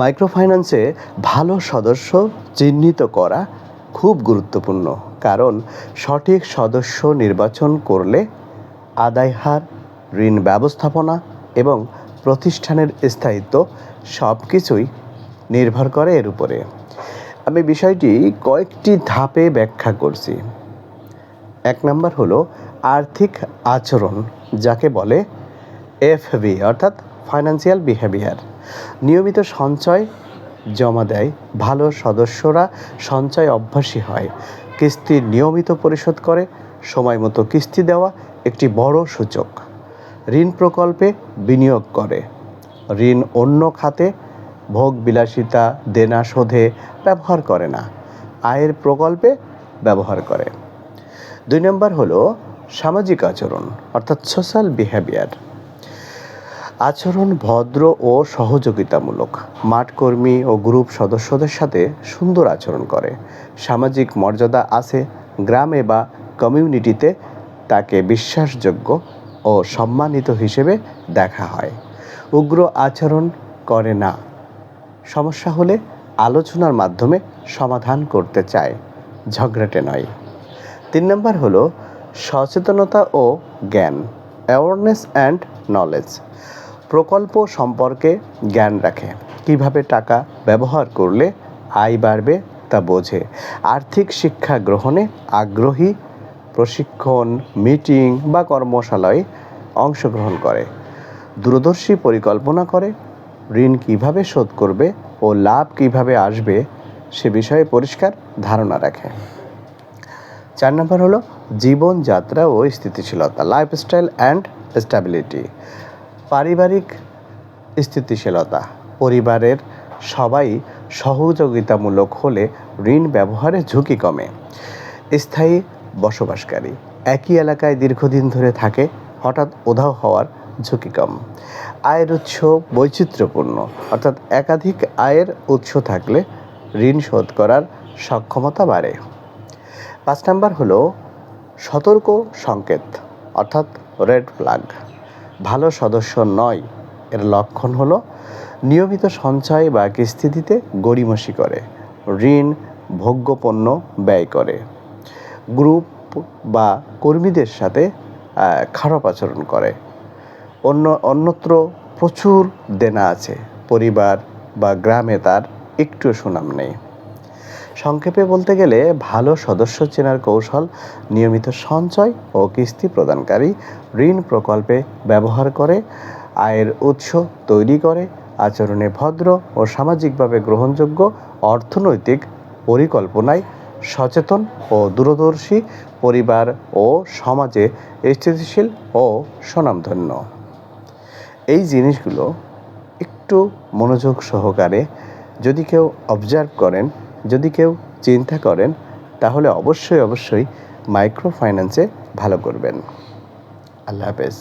মাইক্রোফাইন্যান্সে ভালো সদস্য চিহ্নিত করা খুব গুরুত্বপূর্ণ, কারণ সঠিক সদস্য নির্বাচন করলে আদায় হার, ঋণ ব্যবস্থাপনা এবং প্রতিষ্ঠানের স্থায়িত্ব সব কিছুই নির্ভর করে এর উপরে। আমি বিষয়টি কয়েকটি ধাপে ব্যাখ্যা করছি। এক নম্বর হলো আর্থিক আচরণ, যাকে বলে এফবি অর্থাৎ ফাইন্যান্সিয়াল বিহেভিয়ার নিয়মিত সঞ্চয় জমা দেয়। ভালো সদস্যরা সঞ্চয় অভ্যাসী হয়। কিস্তি নিয়মিত পরিশোধ করে। সময় মতো কিস্তি দেওয়া একটি বড় সূচক। ঋণ প্রকল্পে বিনিয়োগ করে। ঋণ অন্য খাতে ভোগ বিলাসিতা দেনা শোধে ব্যবহার করে না। আয়ের প্রকল্পে ব্যবহার করে। দুই নম্বর হলো সামাজিক আচরণ, অর্থাৎ সোশ্যাল বিহেভিয়ার আচরণ ভদ্র ও সহযোগিতামূলক। মাঠকর্মী ও গ্রুপ সদস্যদের সাথে সুন্দর আচরণ করে। সামাজিক মর্যাদা আছে, গ্রামে বা কমিউনিটিতে তাকে বিশ্বাসযোগ্য ও সম্মানিত হিসেবে দেখা হয়। উগ্র আচরণ করে না। সমস্যা হলে আলোচনার মাধ্যমে সমাধান করতে চায়। ঝগড়াটে নয়। তিন নম্বর হলো সচেতনতা ও জ্ঞান অ্যাওয়ারনেস অ্যান্ড নলেজ প্রকল্প সম্পর্কে জ্ঞান রাখে। কীভাবে টাকা ব্যবহার করলে আয় বাড়বে তা বোঝে। আর্থিক শিক্ষা গ্রহণে আগ্রহী প্রশিক্ষণ, মিটিং বা কর্মশালায় অংশগ্রহণ করে। দূরদর্শী পরিকল্পনা করে, ঋণ কীভাবে শোধ করবে ও লাভ কীভাবে আসবে সে বিষয়ে পরিষ্কার ধারণা রাখে। চার নম্বর হলো জীবনযাত্রা ও স্থিতিশীলতা লাইফস্টাইল অ্যান্ড স্ট্যাবিলিটি পারিবারিক স্থিতিশীলতা, পরিবারের সবাই সহযোগিতামূলক হলে ঋণ ব্যবহারে ঝুঁকি কমে। স্থায়ী বসবাসকারী, একই এলাকায় দীর্ঘদিন ধরে থাকে, হঠাৎ উধাও হওয়ার ঝুঁকি কম। আয়ের উৎস বৈচিত্র্যপূর্ণ, অর্থাৎ একাধিক আয়ের উৎস থাকলে ঋণ শোধ করার সক্ষমতা বাড়ে। পাঁচ নাম্বার হলো সতর্ক সংকেত, অর্থাৎ রেড ফ্ল্যাগ। ভালো সদস্য নয়। এর লক্ষণ হলো নিয়মিত সঞ্চয় বা কিস্তি দিতে গড়িমসি করে, ঋণ, ভোগ্যপণ্য ব্যয় করে। গ্রুপ বা কর্মীদের সাথে খারাপ আচরণ করে। অন্য, অন্যত্র প্রচুর দেনা আছে, পরিবার বা গ্রামে তার একটু সুনাম নেই। সংক্ষেপে বলতে গেলে, ভালো সদস্য চেনার কৌশল, নিয়মিত সঞ্চয় ও কিস্তি প্রদানকারী ঋণ প্রকল্পে ব্যবহার করে, আয়ের উৎস তৈরি করে, আচরণে ভদ্র ও সামাজিকভাবে গ্রহণযোগ্য অর্থনৈতিক পরিকল্পনায় সচেতন ও দূরদর্শী পরিবার ও সমাজে স্থিতিশীল ও স্বনামধন্য এই জিনিসগুলো একটু মনোযোগ সহকারে যদি কেউ অবজার্ভ করেন যদি কেউ চিন্তা করেন তাহলে অবশ্যই অবশ্যই মাইক্রো ফাইন্যান্সে ভালো করবেন। আল্লাহ হাফেজ।